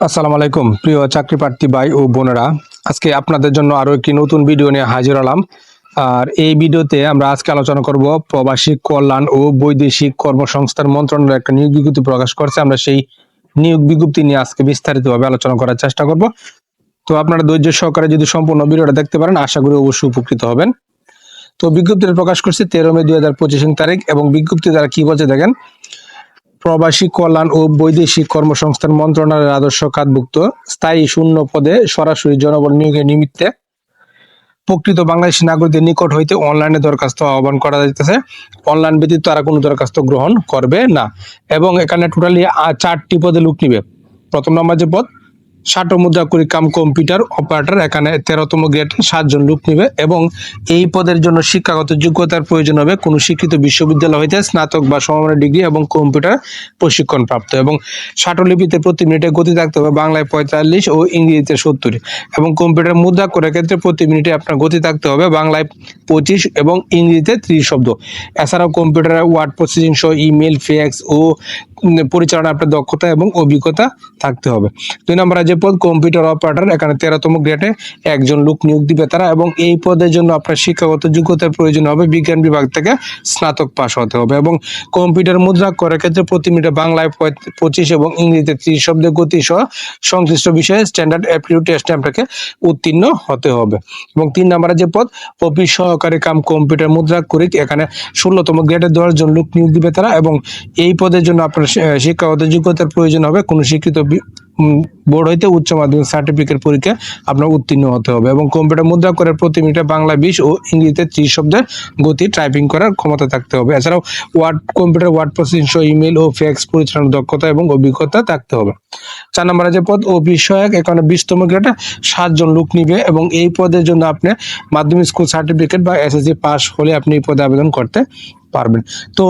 আসসালামু আলাইকুম, প্রিয় চাকরি প্রার্থী ভাই ও বোনেরা। আজকে আপনাদের জন্য আরও একটি নতুন ভিডিও নিয়ে হাজির হলাম। আর এই ভিডিওতে আমরা আজকে আলোচনা করব প্রবাসী কল্যাণ ও বৈদেশিক কর্মসংস্থান মন্ত্রণালয় একটা নিয়োগ বিজ্ঞপ্তি প্রকাশ করছে। আমরা সেই নিয়োগ বিজ্ঞপ্তি নিয়ে আজকে বিস্তারিতভাবে আলোচনা করার চেষ্টা করব। তো আপনারা ধৈর্য সহকারে যদি সম্পূর্ণ ভিডিওটা দেখতে পারেন, আশা করি অবশ্যই উপকৃত হবেন। তো বিজ্ঞপ্তিটা প্রকাশ করছে তেরো মে দুই হাজার পঁচিশ তারিখ এবং বিজ্ঞপ্তি দ্বারা কি বলছে দেখেন প্রবাসী কল্যাণ ও বৈদেশিক কর্মসংস্থান মন্ত্রণালয়ের আদর্শ খাতভুক্ত স্থায়ী শূন্য পদে সরাসরি জনবল নিয়োগের নিমিত্তে প্রকৃত বাংলাদেশী নাগরিকদের নিকট হইতে অনলাইনে দরখাস্ত আহ্বান করা যাইতেছে। অনলাইন ব্যতীত তারা কোনো দরখাস্ত গ্রহণ করবে না। এবং এখানে টোটালি চারটি পদে লুক নিবে। প্রথম নম্বর যে পদ ষাট মুদ্রা করি কাম কম্পিউটার অপারেটর, এখানে তেরোতম গ্রেড, সাতজন লোক নিবে এবং এই পদের জন্য শিক্ষাগত যোগ্যতার প্রয়োজন হবে। কোনো শিক্ষিত বিশ্ববিদ্যালয় হইতে স্নাতক বা সমমানের ডিগ্রি এবং কম্পিউটার প্রশিক্ষণ প্রাপ্ত এবং ষাটলিপিতে প্রতি মিনিটে গতি থাকতে হবে বাংলায় পঁয়তাল্লিশ ও ইংরেজিতে সত্তর। এবং কম্পিউটার মুদ্রা করে ক্ষেত্রে প্রতি মিনিটে আপনার গতি থাকতে হবে বাংলায় পঁচিশ এবং ইংরেজিতে ত্রিশ শব্দ। এছাড়াও কম্পিউটারে ওয়ার্ড প্রসেসিং সহ ইমেল ফ্যাক্স ও পরিচালনা আপনার দক্ষতা এবং অভিজ্ঞতা থাকতে হবে। দুই নম্বর যে পদ কম্পিউটার অপারেটর এখানে তেরোতম গ্রেডে একজন লোক নিয়োগ দিবে তারা এবং এই পদের জন্য আপনার শিক্ষাগত যোগ্যতার প্রয়োজন হবে, বিজ্ঞান বিভাগ থেকে স্নাতক পাশ হতে হবে এবং কম্পিউটার মুদ্রা করার ক্ষেত্রে প্রতি মিনিটে বাংলায় পঁচিশ এবং ইংরেজিতে ত্রিশ শব্দের গতি সহ সংশ্লিষ্ট বিষয়ে স্ট্যান্ডার্ড অ্যাপটিউড টেস্টে আপনাকে উত্তীর্ণ হতে হবে। এবং তিন নম্বরে যে পদ, অফিস সহকারী কাম কম্পিউটার মুদ্রা করি এখানে ষোলোতম গ্রেডের দশজন লোক নিয়োগ দিবে তারা এবং এই পদের জন্য আপনার শিক্ষাগত যোগ্যতার প্রয়োজন হবে। কোনো শিক্ষিত বোর্ড হইতে উচ্চ মাধ্যমিক সার্টিফিকেট পরীক্ষা আপনার উত্তীর্ণ হতে হবে এবং কম্পিউটার মুদ্রা করে প্রতি মিনিটে বাংলা, বিশ ও ইংরেজিতে ত্রিশ শব্দের গতি টাইপিং করার ক্ষমতা থাকতে হবে। এছাড়াও ওয়ার্ড কম্পিউটার ওয়ার্ড প্রসেসিং সহ ইমেল ও ফ্যাক্স পরিচালনার দক্ষতা এবং অভিজ্ঞতা থাকতে হবে। চার নম্বরে যে পদ ও বিষয়ক। এখানে বিশতম গ্রেডে সাতজন লোক নিবে এবং এই পদের জন্য আপনি মাধ্যমিক স্কুল সার্টিফিকেট বা এসএসসি পাস হলে আপনি এই পদে আবেদন করতে পারবেন। তো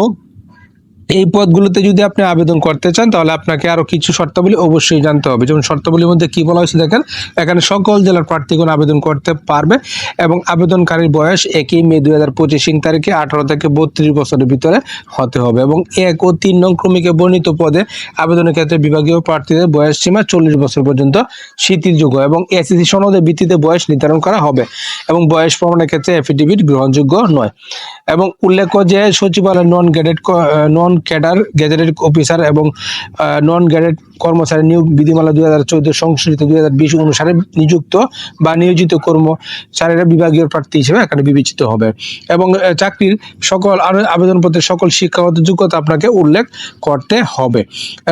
এই পদগুলোতে যদি আপনি আবেদন করতে চান, তাহলে আপনাকে আরও কিছু শর্তাবলী অবশ্যই জানতে হবে। যেমন শর্তাবলীর মধ্যে কি বলা হয়েছে দেখেন, এখানে সকল জেলার প্রার্থীগণ আবেদন করতে পারবে এবং আবেদনকারীর বয়স একই মে দুই হাজার পঁচিশ তারিখে আঠারো থেকে বত্রিশ বছরের ভিতরে হতে হবে এবং এক ও তিন নং ক্রমিকে বর্ণিত পদে আবেদনের ক্ষেত্রে বিভাগীয় প্রার্থীদের বয়স সীমা চল্লিশ বছর পর্যন্ত শিথিলযোগ্য এবং এসএসসি সনদের ভিত্তিতে বয়স নির্ধারণ করা হবে এবং বয়স প্রমাণের ক্ষেত্রে এফিডেভিট গ্রহণযোগ্য নয়। এবং উল্লেখ্য যে সচিবালয় non gazetted non cadre gazetted officer এবং নন গ্যাডেড কর্মচারী নিয়োগ বিধিমালা দুই হাজার চৌদ্দ সংশোধিত দুই হাজার বিশ অনুসারে নিযুক্ত বা নিয়োজিত কর্মচারীরা বিভাগীয় প্রার্থী হিসেবে এখানে বিবেচিত হবে। এবং চাকরির সকল আরও আবেদনপত্রের সকল শিক্ষাগত যোগ্যতা আপনাকে উল্লেখ করতে হবে।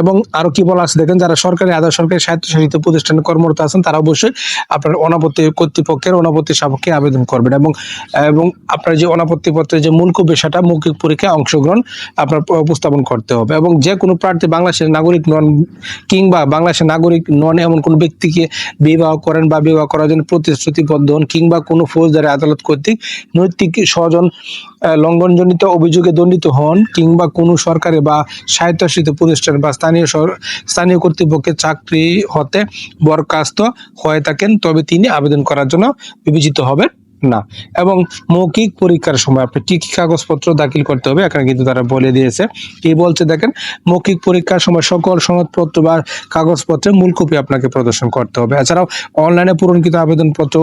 এবং আরও কি বলা আছে দেখেন, যারা সরকারি, আধা সরকারি স্বায়ত্তশাসিত প্রতিষ্ঠানে কর্মরত আছেন, তারা অবশ্যই আপনার অনাপত্তি কর্তৃপক্ষের অনাপত্তি সাপেক্ষে আবেদন করবেন। এবং এবং আপনার যে অনাপত্তি পত্রের যে মূল বিষয়টা মৌখিক পরীক্ষায় অংশগ্রহণ আপনার উপস্থাপন করতে হবে। এবং যে কোনো প্রার্থী বাংলাদেশের নাগরিক নন কিংবা বাংলাদেশের নাগরিক নন এমন কোনো ব্যক্তিকে বিবাহ করেন বা বিবাহ করার জন্য প্রতিশ্রুতিবদ্ধ হন কিংবা কোনো ফৌজদারি আদালত কর্তৃক নৈতিক স্বজন লঙ্ঘনজনিত অভিযোগে দণ্ডিত হন কিংবা কোনো সরকারি বা স্বায়ত্তশাসিত প্রতিষ্ঠান বা স্থানীয় স্থানীয় কর্তৃপক্ষের চাকরি হতে বরখাস্ত হয়ে থাকেন, তবে তিনি আবেদন করার জন্য বিবেচিত হবেন। না। এবং মৌখিক পরীক্ষার সময় আপনি কি কি কাগজপত্র দাখিল করতে হবে, এখানে কিন্তু তারা বলে দিয়েছে। কি বলছে দেখেন, মৌখিক পরীক্ষার সময় সকল সনদপত্র বা কাগজপত্রের মূল কপি আপনাকে প্রদর্শন করতে হবে। এছাড়াও অনলাইনে পূরণকৃত আবেদনপত্র,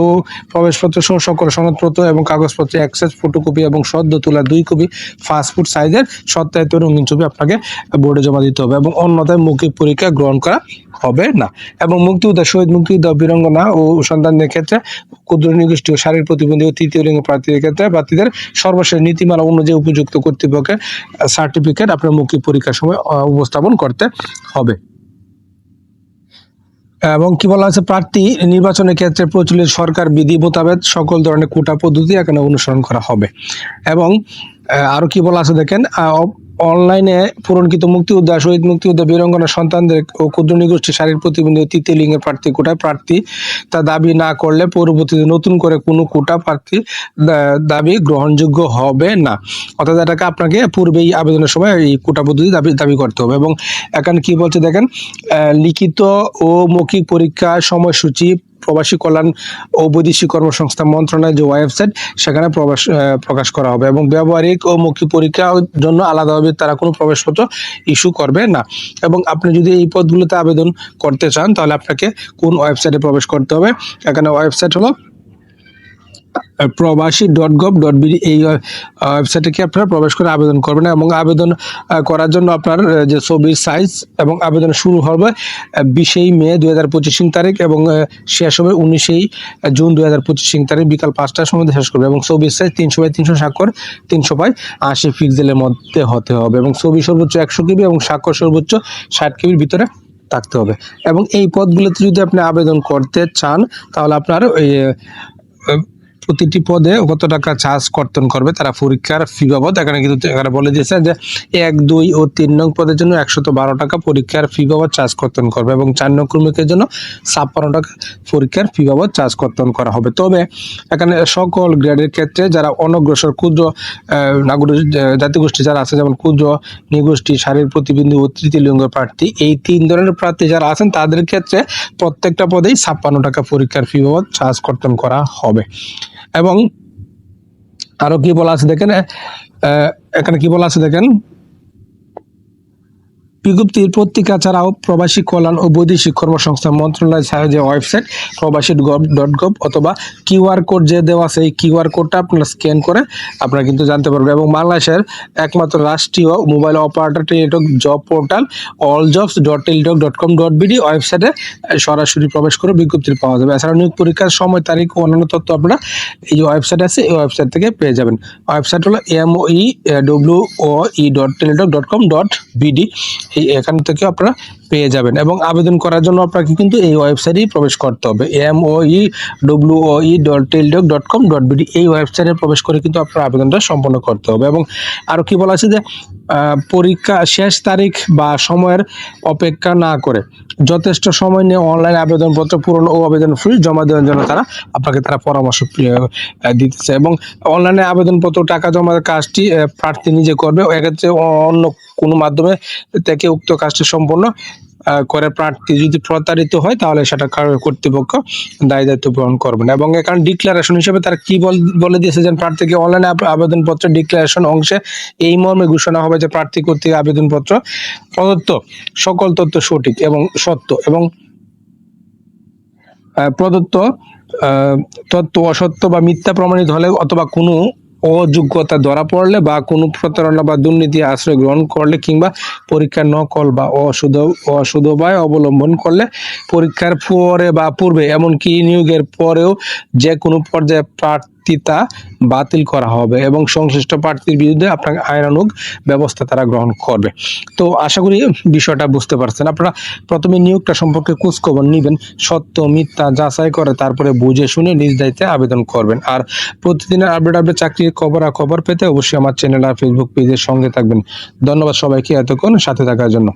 প্রবেশপত্র সহ সকল সনদপত্র এবং কাগজপত্র অ্যাক্সেস, ফটোকপি এবং সদ্য তোলা দুই কপি ফাস্টফুড সাইজের সত্যায়িত রঙিন ছবি আপনাকে বোর্ডে জমা দিতে হবে এবং অন্যথায় মৌখিক পরীক্ষা গ্রহণ করা হবে না। এবং মুক্তিযোদ্ধা, শহীদ মুক্তিযোদ্ধা, বীরঙ্গনা ও সন্তানদের ক্ষেত্রে ক্ষুদ্র নিগোষ্ঠী ও শারীর প্রতিবন্ধী ও তৃতীয় লিঙ্গ প্রার্থীদের ক্ষেত্রে প্রার্থীদের সর্বশেষ নীতিমালা অনুযায়ী উপযুক্ত কর্তৃপক্ষের সার্টিফিকেট আপনার মৌখিক পরীক্ষার সময় উপস্থাপন করতে হবে। এবং কি বলা হয়েছে প্রার্থী নির্বাচনের ক্ষেত্রে প্রচলিত সরকার বিধি মোতাবেক সকল ধরনের কোটা পদ্ধতি এখানে অনুসরণ করা হবে। এবং আহ, আরও কি বলা আছে দেখেন অনলাইনে পূরণকৃত মুক্তিযোদ্ধা, শহীদ মুক্তিযোদ্ধা বীরঙ্গনা সন্তানদের ও ক্ষুদ্র নিগোষ্ঠী শারীর প্রতিবন্ধী তৃতীয় লিঙ্গের প্রার্থী কোটায় প্রার্থী তা দাবি না করলে পরবর্তীতে নতুন করে কোনো কোটা প্রার্থী দাবি গ্রহণযোগ্য হবে না। অর্থাৎ এটাকে আপনাকে পূর্বেই আবেদনের সময় এই কোটা পদ্ধতি দাবি দাবি করতে হবে এবং এখানে কি বলছে দেখেন লিখিত ও মৌখিক পরীক্ষার সময়সূচি প্রবাসী কল্যাণ ও বৈদেশিক কর্মসংস্থা মন্ত্রণালয়ের যে ওয়েবসাইট, সেখানে প্রবেশ প্রকাশ করা হবে এবং ব্যবহারিক ও মৌখিক পরীক্ষার জন্য আলাদাভাবে তারা কোনো প্রবেশপত্র ইস্যু করবে না। এবং আপনি যদি এই পদগুলোতে আবেদন করতে চান, তাহলে আপনাকে কোন ওয়েবসাইটে প্রবেশ করতে হবে? এখানে ওয়েবসাইট হলো প্রবাসী ডট গভ ডট বিডি এই ওয়েবসাইটে কি আপনারা প্রবেশ করে আবেদন করবেন এবং আবেদন করার জন্য আপনার যে ছবির সাইজ এবং আবেদন শুরু হবে বিশেই মে দু হাজার পঁচিশ তারিখ এবং শেষ হবে উনিশেই জুন দু হাজার পঁচিশ তারিখ, বিকাল পাঁচটার সময় শেষ করবে এবং ছবির সাইজ তিনশো বাই তিনশো স্বাক্ষর, তিনশো বাই আশি পিক্সেলের মধ্যে হতে হবে এবং ছবি সর্বোচ্চ একশো কেবি এবং স্বাক্ষর সর্বোচ্চ ষাট কেবির ভিতরে থাকতে হবে। এবং এই পদগুলোতে যদি আপনি আবেদন করতে চান, তাহলে আপনার ওই প্রতিটি পদে কত টাকা চার্জ কর্তন করবে, তারা পরীক্ষার ফি বাবদ। এখানে কিন্তু এখানে বলে দিয়েছে যে এক, দুই ও তিন নং পদের জন্য একশত বারো টাকা পরীক্ষার ফি বাবদ চার্জ কর্তন করবে এবং চার নং কর্মীকের জন্য ছাপ্পান্ন টাকা পরীক্ষার ফি বাবদ চার্জ কর্তন করা হবে। তবে এখানে সকল গ্রেডের ক্ষেত্রে যারা অনগ্রসর, ক্ষুদ্র নাগরিক জাতিগোষ্ঠী যারা আছে, যেমন ক্ষুদ্র, নিগোষ্ঠী, শারীর প্রতিবন্ধী ও তৃতীয় লিঙ্গ প্রার্থী, এই তিন ধরনের প্রার্থী যারা আছেন, তাদের ক্ষেত্রে প্রত্যেকটা পদেই ছাপ্পান্ন টাকা পরীক্ষার ফি বাবদ চার্জ কর্তন করা হবে। এবং আরও কি বলা আছে দেখেন এখানে কি বলা আছে দেখেন? বিজ্ঞপ্তির পত্রিকা ছাড়াও প্রবাসী কল্যাণ ও বৈদেশিক কর্মসংস্থান মন্ত্রণালয়ের ছাড়া যে website Probashi gov dot gov অথবা কিউআর কোড যে দেওয়া আছে এই কিউআর কোডটা আপনারা স্ক্যান করে আপনারা কিন্তু জানতে পারবেন। এবং বাংলাদেশের একমাত্র রাষ্ট্রীয় mobile operator Teletalk job portal all jobs dot Teletalk dot com dot BD ওয়েবসাইটে সরাসরি প্রবেশ করে বিজ্ঞপ্তি পাওয়া যাবে। এছাড়া নিয়োগ পরীক্ষার সময়, তারিখ ও অন্যান্য তথ্য আপনারা এই যে ওয়েবসাইট আছে, এই ওয়েবসাইট থেকে পেয়ে যাবেন। ওয়েবসাইট হলো M O E W O E dot Teletalk dot com dot BD এই এখান থেকে আপনারা পেয়ে যাবেন এবং আবেদন করার জন্য আপনাকে কিন্তু এই ওয়েবসাইটেই প্রবেশ করতে হবে। M O E W O E dot Teletalk dot com dot BD এই ওয়েবসাইটে প্রবেশ করে কিন্তু আপনার আবেদনটা সম্পন্ন করতে হবে এবং আরও কি বলা আছে যে পরীক্ষা শেষ তারিখ বা সময়ের অপেক্ষা না করে যথেষ্ট সময় নিয়ে অনলাইন আবেদনপত্র পূরণ ও আবেদন ফি জমা দেওয়ার জন্য তারা আপনাকে তারা পরামর্শ দিতেছে এবং অনলাইনে আবেদনপত্র টাকা জমার কাজটি প্রার্থী নিজে করবে। এক্ষেত্রে অন্য কোনো মাধ্যমে থেকে উক্ত কাজটি আহ, করে প্রার্থী যদি প্রতারিত হয়, তাহলে সেটা কার- কর্তৃপক্ষ দায় দায়িত্ব গ্রহণ করবেন এবং এখানে ডিক্লারেশন হিসেবে তারা কি বল- দিয়েছে যে প্রার্থীকে অনলাইনে আবেদনপত্র ডিক্লারেশন অংশে এই মর্মে ঘোষণা হবে যে প্রার্থী কর্তৃক আবেদনপত্র প্রদত্ত সকল তথ্য সঠিক এবং সত্য এবং প্রদত্ত তথ্য অসত্য বা মিথ্যা প্রমাণিত হলে অথবা কোনো অযোগ্যতা ধরা পড়লে বা কোনো প্রতারণা বা দুর্নীতি আশ্রয় গ্রহণ করলে কিংবা পরীক্ষা নকল বা অশুধ, অশুধবায় অবলম্বন করলে পরীক্ষার পরে বা পূর্বে, এমনকি নিয়োগের পরেও যে কোনো পর্যায়ে প্রার্থিতা বাতিল করা হবে এবং সংশ্লিষ্ট প্রার্থীর বিরুদ্ধে আপনার আইনানুগ ব্যবস্থা তারা গ্রহণ করবে। তো আশা করি বিষয়টা বুঝতে পারছেন। আপনারা প্রথমে নিয়োগটা সম্পর্কে খোঁজখবর নেবেন, সত্য, মিথ্যা যাচাই করে তারপরে বুঝে শুনে নিজ দায়িত্বে আবেদন করবেন। আর প্রতিদিনের আপডেট আপডেট চাকরির খবর আর খবর পেতে অবশ্যই আমার চ্যানেল আর ফেসবুক পেজের সঙ্গে থাকবেন। ধন্যবাদ সবাইকে এতক্ষণ সাথে থাকার জন্য।